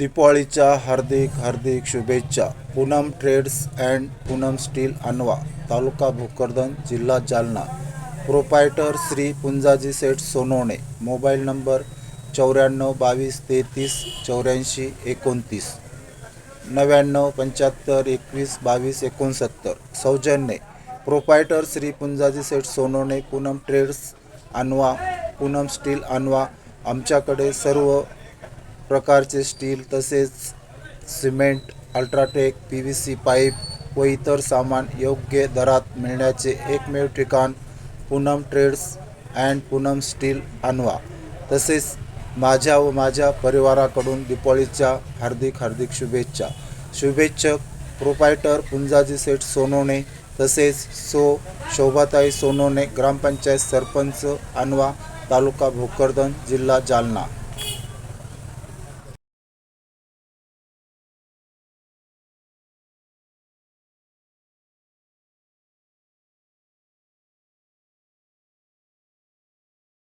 दिपाळीच्या हार्दिक हार्दिक शुभेच्छा. Poonam traders and Poonam steel Anwa तालुका भोकरदन जिल्हा Jalna. Proprietor Shri Punjaji Seth Sonawane. Mobile number चौऱ्याण्णव बावीस तेहतीस चौऱ्याऐंशी एकोणतीस. नव्याण्णव पंच्याहत्तर एकवीस बावीस एकोणसत्तर. सौजन्य. Proprietor Shri Punjaji Seth Sonawane Poonam traders Anwa Poonam steel Anwa आमच्याकडे सर्व प्रकारचे स्टील तसेच cement UltraTech P V C pipe व इतर सामान योग्य दरात मिळण्याचे एकमेव ठिकाण Poonam trades and Poonam steel Anwa तसेच माझ्या व माझ्या परिवाराकडून दीपावलीच्या हार्दिक हार्दिक शुभेच्छा. शुभेच्छक प्रोपायटर पुंजाजी सेठ सोनवणे तसेच सो शोभाताई सोनवणे ग्रामपंचायत सरपंच अनवा तालुका भोकरदन जिल्हा जालना.